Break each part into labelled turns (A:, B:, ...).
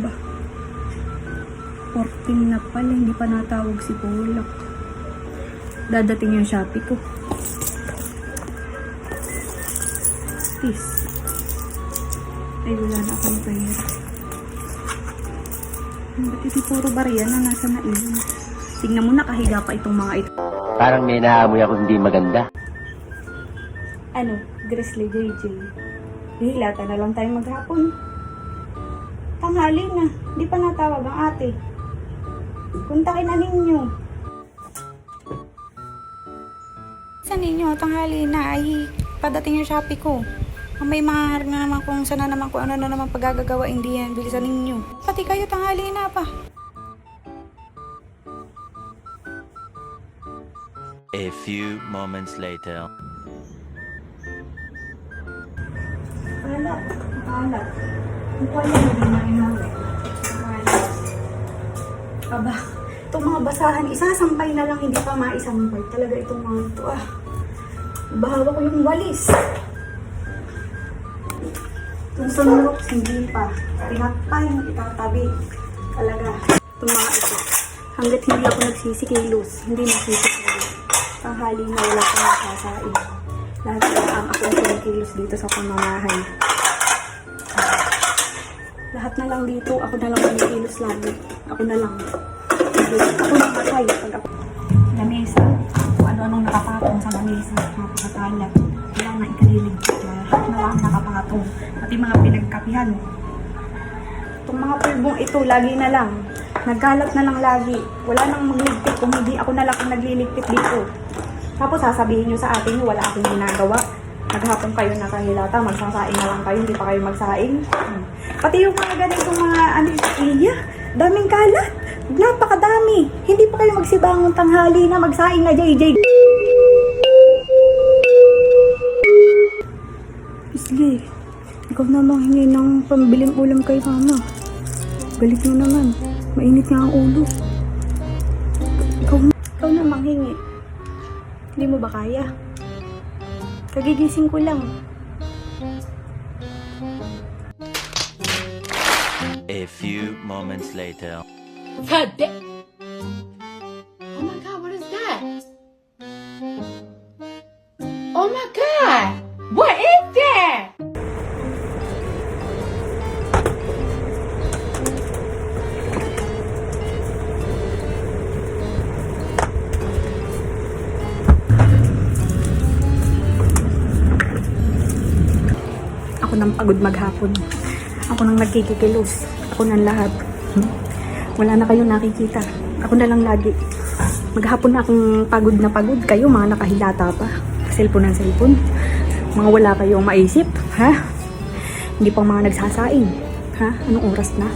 A: Ba? 14 na pala, hindi pa natawag si Polak. Dadating yung Shopee ko. Please. Ay, wala na akong pera. Ba't ito puro barya na nasa na iyon? Tingnan mo nakahiga pa itong mga ito.
B: Parang may naamoy ako hindi maganda.
A: Ano, Grizzly JJ. Hihilata na lang tayo maghapon. Tanghali na, di pa natawag ang ate. Kuntakin na ninyo. Sa ninyo, tanghali na ay padating yung Shopee ko. Ang may mga na naman kung sana naman kung ano na naman pagagagawa, hindi yan, bilisan ninyo. Pati kayo tanghali na pa.
C: A few moments later.
A: Alat, alat. Aba, itong mga basahan, isasampay na lang, hindi pa maisampay. Talaga itong mga ito, ah. Bahawa ko yung walis. Itong sunrok, hindi pa. Tinakpay, itatabi. Talaga. Itong mga ito. Hanggat hindi ako nagsisikilos, hindi nagsisikilos. Tanghali na wala akong nasasain. Lahat na ang ako ang kumikilos dito sa pamamahay. Lahat na lang dito, ako na lang kumikilos lagi. Ako na lang. Ako na patay pag ako. Lamesa. Kung ano-anong nakapatong sa lamesa. Napakatalat. Wala na ikaliligtas. Lahat na lang nakapatong. Pati mga pinagkapihan. Itong mga pulbong ito, lagi na lang. Nagkalat na lang lagi. Wala nang magligpit kung hindi ako na lang ang nagliligpit dito. Tapos sasabihin nyo sa atin, wala akong ginagawa. Maghapon kayo nakahilata, magsasaing na lang kayo, hindi pa kayo magsaing. Pati yung mga ganitong mga, iya, daming kalat. Napakadami. Hindi pa kayo magsibangon tanghali na magsaing na, JJ. Sige, ikaw na manghingi ng pambiling ulam kay mama. Galit mo naman. Mainit nga ang ulo. Ikaw na, ikaw na manghingi. Hindi mo ba kaya? Kagigising ko lang.
C: A few moments later.
D: God da- Oh my god,
A: nang pagod maghapon. Ako nang nagkikikilos. Ako nang lahat. Hmm? Wala na kayong nakikita. Ako na lang lagi. Maghapon na akong pagod na pagod. Kayo mga nakahilata pa. Cellphone ng cellphone. Mga wala kayong maisip. Ha? Hindi pang mga nagsasaing. Ha? Anong oras na?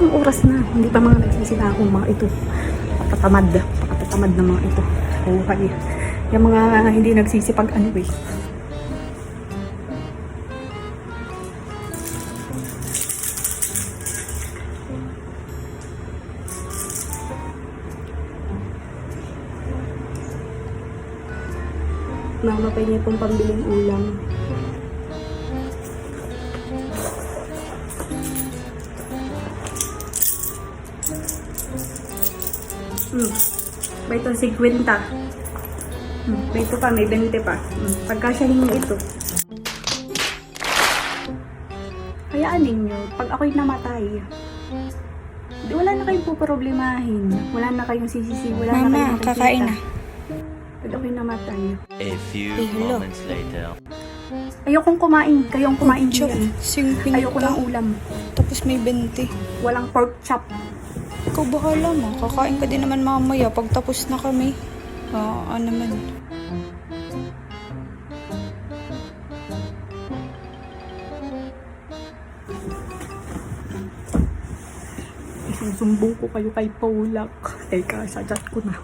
A: Anong oras na? Hindi pa mga nagsisibakong mga ito. Patatamad. Patatamad ng mga ito. Okay. Yung mga hindi nagsisipag ano eh. Mama, pwede pong pambiling ulam. Hmm. May ito 50. Hmm. May ito pa, may 20 pa. Hmm. Pagka siya hingi ito. Hayaan ninyo, pag ako'y namatay, di wala na kayong puproblemahin. Wala na kayong sisisi, wala na
E: Mama,
A: kayong makikita.
E: kakain na.
A: Pag ako'y namatay.
C: A few
E: Eh, hello.
C: moments later.
A: Ayokong kumain, kayong kumain
E: Chok,
A: diyan.
E: singpin
A: Ayoko ng ulam.
E: Tapos may 20.
A: Walang pork chop.
E: Ikaw bahala mo. Kakain ka din naman mamaya pag tapos na kami. Oo, ano naman.
A: Isusumbong ko kayo kay Paulak. Teka, sa chat ko na.